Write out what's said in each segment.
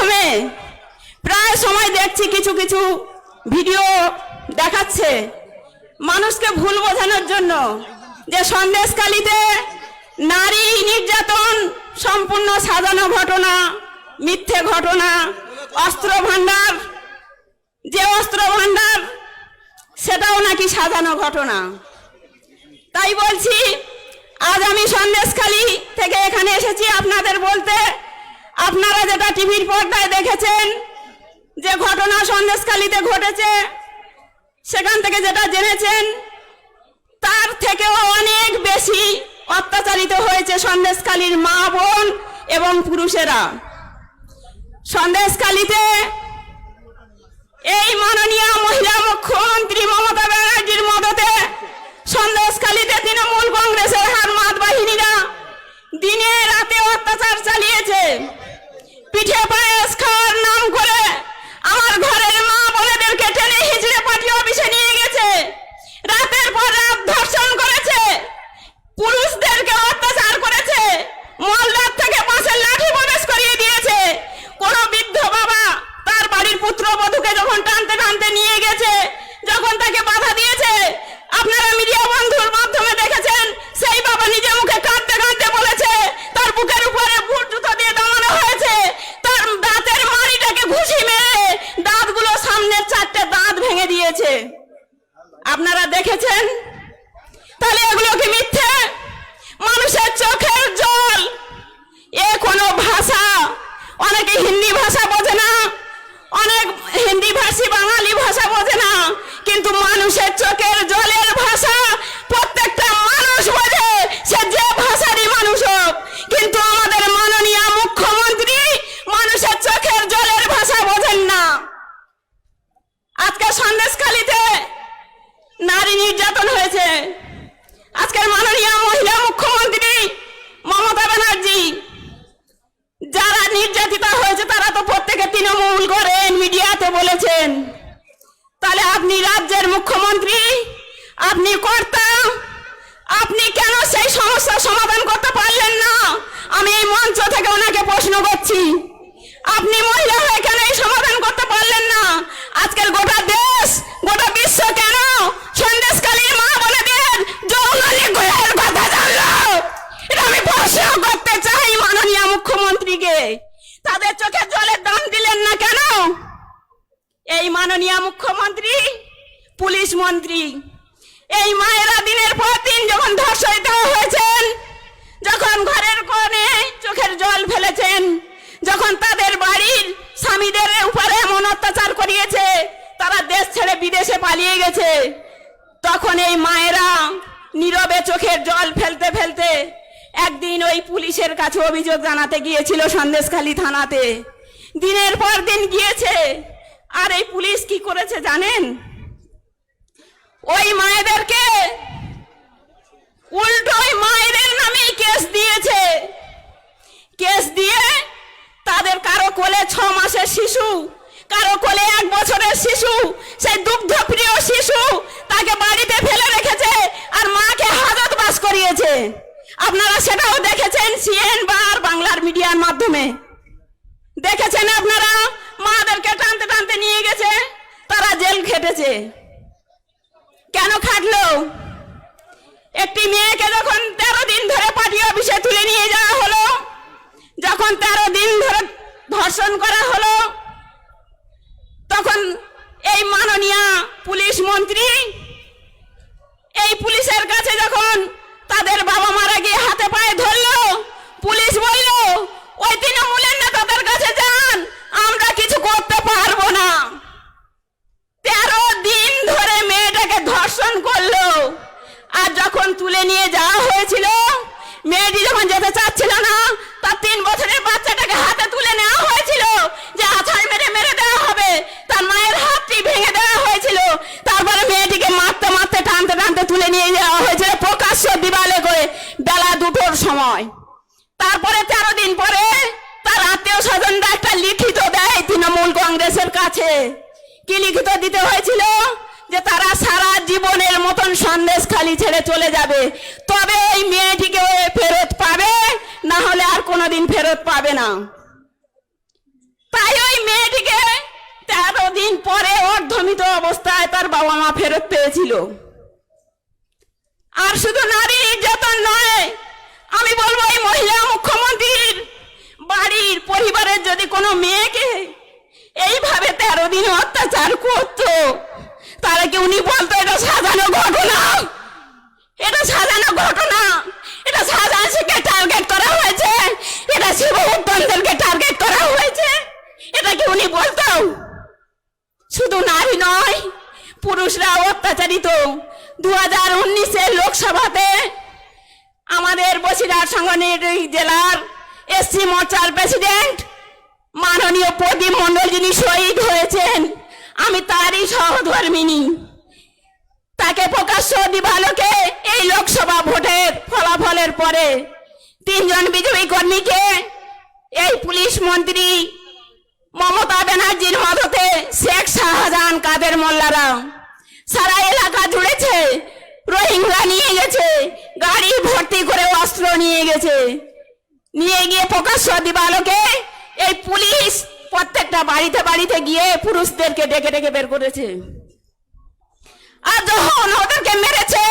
মাধ্যমে প্রায় সময় দেখছি কিছু কিছু ভিডিও দেখাচ্ছে মানুষকে ভুল বোঝানোর জন্য যে সন্দেশকালীতে নারী নির্যাতন, সম্পূর্ণ সাজানো ঘটনা, মিথ্যে ঘটনা অস্ত্র ভাণ্ডার যে অস্ত্র ভাণ্ডার সেটাও নাকি সাজানো ঘটনা। তাই বলছি, আজ আমি সন্দেশখালী থেকে এখানে এসেছি আপনাদের বলতে আপনারা যেটা টিভির পর্দায় দেখেছেন, যে ঘটনা সন্দেশখালীতে ঘটেছে, সেখান থেকে যেটা জেনেছেন, তার থেকেও অনেক বেশি অত্যাচারিত হয়েছে সন্দেশখালীর মা বোন এবং পুরুষেরা। সন্দেশখালীতে এই মাননীয় মহিলা মুখ্যমন্ত্রী মমতা ব্যানার্জির মদতে সন্দেশখালীতে তৃণমূল কংগ্রেসের হারমাত বাহিনীরা দিনে রাতে অত্যাচার চালিয়েছে পিঠে পায়েস খাওয়ার নাম করে আমার ঘরের মা বোনেদেরকে টেনে হিজড়ে পার্টি অফিসে নিয়ে গেছে রাতের পর রাত ধর্ষণ করেছে পুরুষদেরকে অত্যাচার করেছে মলদার থেকে পাশের লাঠি প্রবেশ করিয়ে দিয়েছে কোন বৃদ্ধ বাবা তার বাড়ির পুত্রবধূকে যখন টানতে টানতে নিয়ে গেছে যখন তাকে বাধা দিয়েছে আপনারা মিডিয়া বন্ধুর মাধ্যমে দেখেছেন সেই বাবা নিজে মুখে কাঁদতে কাঁদতে বলেছে তার বুকের উপরে বুট জুতো দিয়ে দামানো হয়েছে তার দাঁতের মাড়িটাকে ঘুষি মেরে দাঁতগুলো সামনের চারটে দাঁত ভেঙে দিয়েছে আপনারা দেখেছেন তাহলে এগুলো কি মিথ্যে মানুষের চোখের জল এ কোনো ভাষা অনেকে হিন্দি ভাষা বোঝে না। অনেক হিন্দি ভাষী বাঙালি ভাষা বোঝে না। কিন্তু মানুষের চোখের জলের ভাষা প্রত্যেকটা মানুষ বোঝে, সে যে ভাষারই মানুষ হোক। কিন্তু আমাদের মাননীয় মুখ্যমন্ত্রী মানুষের চোখের জলের ভাষা বোঝেন না। আজকে সন্দেশখালীতে নারী নির্যাতন হয়েছে। আজকের মাননীয় মহিলা মুখ্যমন্ত্রী মমতা ব্যানার্জি যারা নির্যাতিত হয়েছে, তারা তো প্রত্যেকে তৃণমূল করেন মিডিয়াতে বলেছেন। তাহলে আপনি রাজ্যের মুখ্যমন্ত্রী, আপনি কর্তা, আপনি কেন সেই সমস্যার সমাধান করতে পারলেন না? আমি এই মঞ্চ থেকে ওনাকে প্রশ্ন করছি। আপনি মহিলা হয়ে কেন এই সমাধান করতে পারলেন না? আজকের গোটা দেশ, গোটা বিশ্ব কেন সন্দেশকালীর মা যৌনানি গুণের কথা জানলো? মুখ্যমন্ত্রীকে তাদের চোখে জলের দাম দিলেন না কেন? এই মাননীয় মুখ্যমন্ত্রী, পুলিশ মন্ত্রী, এই মায়েরা দিনের পর দিন যখন ধর্ষিত হয়েছেন, যখন ঘরের কোণে চোখের জল ফেলেছেন, যখন তাদের বাড়ির স্বামীদের উপরে এমন অত্যাচার করিয়েছে, তারা দেশ ছেড়ে বিদেশে পালিয়ে গেছে, তখন এই মায়েরা নীরবে চোখের জল ফেলতে ফেলতে একদিন ওই পুলিশের কাছে অভিযোগ জানাতে গিয়েছিল সন্দেশখালী থানাতে। দিনের পর দিন গিয়েছে। আর এই পুলিশ কি করেছে জানেন? ওই মায়েদেরকে উল্টো ওই মায়েদের নামে কেস দিয়েছে। কেস দিয়ে তাদের কারও কোলে ছ মাসের শিশু, কারও কোলে এক বছরের শিশু, সেই দুগ্ধপ্রিয় শিশু তাকে বাড়িতে ফেলে রেখেছে আর মাকে হাজত বাস করিয়েছে আপনারা সেটাও দেখেছেন সিএন বা আর বাংলার মিডিয়ার মাধ্যমে। দেখেছেন আপনারা? মাদেরকে টানতে টানতে নিয়ে গেছে, তারা জেল খেটেছে। কেন খাটলো? একটি মেয়েকে যখন তেরো দিন ধরে পার্টি অফিসে তুলে নিয়ে যাওয়া হলো যখন তেরো দিন ধরে ধর্ষণ করা হলো তখন এই মাননীয় পুলিশ মন্ত্রী এই পুলিশের কাছে যখন তাদের বাবা মারা গিয়ে হাতে পায়ে ধরলো পুলিশ বলল ওই তৃণমূলের নেতাদের কাছে যান আমরা কিছু করতে পারব না তেরো দিন ধরে মেয়েটাকে ধর্ষণ করল আর যখন তুলে নিয়ে যাওয়া হয়েছিল মেয়েটি যখন যেতে চাচ্ছিল না তার তিন বছরের বাচ্চাটাকে হাতে তুলে নেওয়া হয়েছিল যে আছাড় মেরে মেরে দেওয়া হবে তার মায়ের হাতটি ভেঙে দেওয়া হয়েছিল তারপরে মেয়েটিকে মারতে মারতে টানতে টানতে তুলে নিয়ে যাওয়া হয়েছিল প্রকাশ্য দিবালে করে বেলা দুটোর সময় তারপরে তেরো দিন পরে তার আত্মীয় স্বজনরা একটা লিখিত দেয় তৃণমূল কংগ্রেসের কাছে কি লিখিত দিতে হয়েছিল? যে তারা সারা জীবনের মতন সন্দেশ খালি ছেড়ে চলে যাবে। তবে এই মেয়েটিকে ফেরত পাবে, না হলে আর কোনোদিন ফেরত পাবে না। তাই ওই মেয়েটিকে তেরো দিন পরে অর্ধমিত অবস্থায় তার বাবা মা ফেরত পেয়েছিল। আর শুধু নারী নির্যাতন নয়, আমি বলব এই মহিলা মুখ্যমন্ত্রীর বাড়ির পরিবারের যদি কোনো এইভাবে তেরো দিন অত্যাচার করতো। তাহলে কি উনি বলতো, এটা সাজানো ঘটনা। এটা সাজানো ঘটনা। এটা সাজানকে টার্গেট করা হয়েছে। এটা শিব উত্তমদেরকে টার্গেট করা হয়েছে। এটা কি উনি বলতো? শুধু নারী নয় পুরুষরা অত্যাচারিত। দু হাজার উনিশের লোকসভাতে আমাদের বসিরহাট সাংগঠনিক জেলার এসসি মোর্চার প্রেসিডেন্ট মাননীয় প্রদীপ মণ্ডল যিনি শহীদ হয়েছেন, আমি তারই সহধর্মিনী। তাকে প্রকাশ্য দিবালোকে এই লোকসভা ভোটের ফলাফলের পরে তিনজন বিজেপি কর্মীকে এই পুলিশ মন্ত্রী মমতা ব্যানার্জির মদতে শেখ শাহজাহান কাদের মোল্লারা সারা এলাকা জুড়েছে, রোহিঙ্গা নিয়ে গেছে, গাড়ি ভর্তি করে অস্ত্র নিয়ে গেছে। নিয়ে গিয়ে প্রকাশ্য দিবালোকে এই পুলিশ প্রত্যেকটা বাড়িতে বাড়িতে গিয়ে পুরুষদেরকে ডেকে ডেকে বের করেছে। আর যখন ওদেরকে মেরেছে,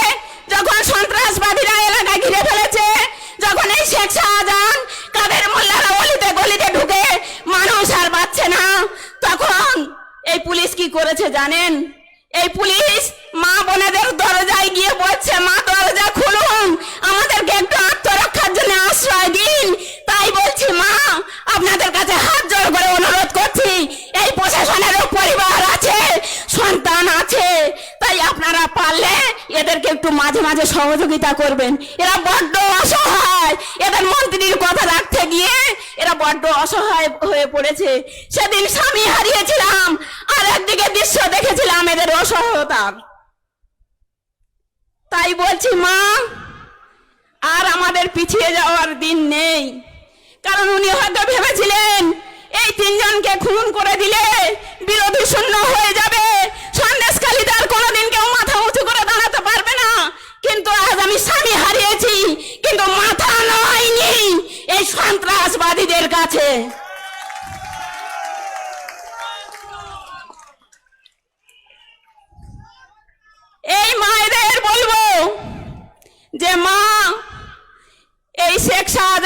যখন সন্ত্রাসবাদীরা এলাকা ঘিরে ফেলেছে, যখন এই শেখ শাহজাহান কাদের মোল্লারা অলিতে গলিতে ঢুকে মানুষ আর বাঁচছে না, তখন এই পুলিশ কি করেছে জানেন? এই পুলিশ মা বোনেদের দরজায় গিয়ে বলছে, মা, দরজা খুলুন আমাদেরকে একটু আত্মরক্ষার জন্য আশ্রয় দিন তাই বলছি মা আপনাদের কাছে হাত জোর করে অনুরোধ করছি এই প্রশাসনেরও পরিবার আছে সন্তান আছে তাই আপনারা পারলে এদেরকে একটু মাঝে মাঝে সহযোগিতা করবেন। এরা বড্ড অসহায়। এদের মন্ত্রীর কথা রাখতে গিয়ে এরা বড্ড অসহায় হয়ে পড়েছে। সেদিন স্বামী হারিয়েছিলাম, আর একদিকে দৃশ্য দেখেছিলাম এদের অসহায়তার তাই বলছি, মা, আর আমাদের পিছিয়ে যাওয়ার দিন নেই। কারণ উনি হয়তো ভেবেছিলেন, এই তিনজনকে খুন করে দিলে বিরোধী শূন্য হয়ে যাবে। সন্দেশকালীতে আর কোনোদিন কেউ মাথা উঁচু করে দাঁড়াতে পারবে না কিন্তু আজ আমি স্বামী হারিয়েছি কিন্তু মাথা নয়নি এই সন্ত্রাসবাদীদের কাছে এই মায়েদের বলব যে মা এই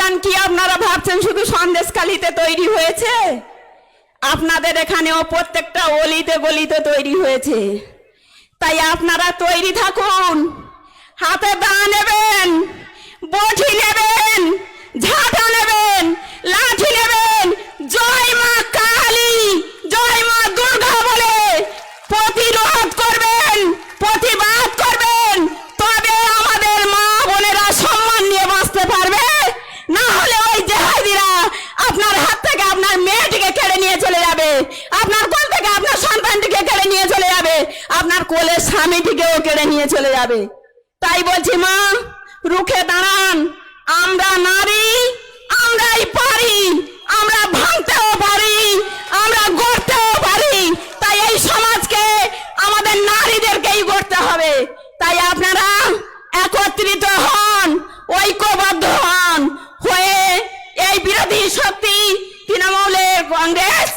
শেখ কি আপনারা ভাবছেন শুধু সন্দেশকালীতে তৈরি হয়েছে? আপনাদের এখানেও প্রত্যেকটা অলিতে গলিতে তৈরি হয়েছে। তাই আপনারা তৈরি থাকুন। হাতে দা নেবেন বঠি নেবেন, ঝাঁটা নেবেন লাঠি নেবেন জয় মা কালী জয় মা দুর্গা বলে প্রতিরোধ করবেন প্রতিবাদ করবেন তবে আমাদের মা বোনেরা সম্মান নিয়ে বাঁচতে পারবে না হলে ওই জেহাদিরা আপনার হাত থেকে আপনার মেয়েটিকে কেড়ে নিয়ে চলে যাবে আপনার কোল থেকে আপনার সন্তানটিকে কেড়ে নিয়ে চলে যাবে কোলের স্বামীটিকেও কেড়ে নিয়ে চলে যাবে। তাই বলছি, মা, রুখে দাঁড়ান। আমরা নারী, আমরাই পারি। আমরা ভাঙতেও পারি, আমরা গড়তেও পারি। তাই এই সমাজকে আমাদের নারীদেরকেই গড়তে হবে। তাই আপনারা একত্রিত হন, ঐক্যবদ্ধ হন। হয়ে এই বিরোধী শক্তি তৃণমূলের কংগ্রেস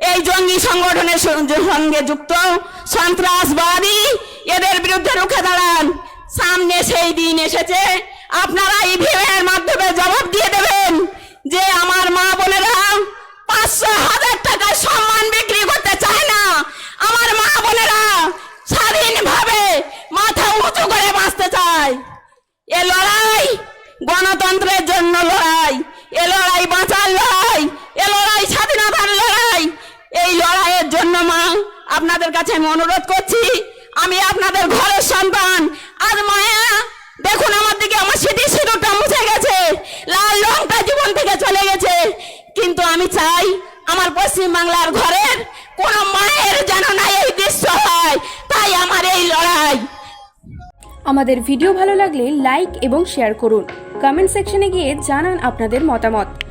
এই জঙ্গি সংগঠনের সঙ্গে- যুক্ত সন্ত্রাসবাদী, এদের বিরুদ্ধে রুখে দাঁড়ান। সামনে সেই দিন এসেছে। আপনারা ইভিএমের মাধ্যমে জবাব দিয়ে দেবেন যে আমার মা বোনেরা পাঁচশো হাজার টাকার সম্মান বিক্রি করতে চায় না। আমার মা বোনেরা স্বাধীনভাবে মাথা উঁচু করে বাঁচতে চায়। এ লড়াই গণতন্ত্রের জন্য লড়াই। এ লড়াই বাঁচার লড়াইয়ের মা, আপনাদের কাছে আমি অনুরোধ করছি, আমি আপনাদের ঘরের সন্তান। আর মায়া, দেখুন আমার দিকে, আমার স্মৃতি সিঁদুরটা মুছে গেছে। লাল রংটা জীবন থেকে চলে গেছে। কিন্তু আমি চাই আমার পশ্চিম বাংলার ঘরের কোন মায়ের যেন না এই দৃশ্য হয়। তাই আমার এই লড়াই। আমাদের ভিডিও ভালো লাগলে লাইক এবং শেয়ার করুন। কমেন্ট সেকশনে গিয়ে জানান আপনাদের মতামত।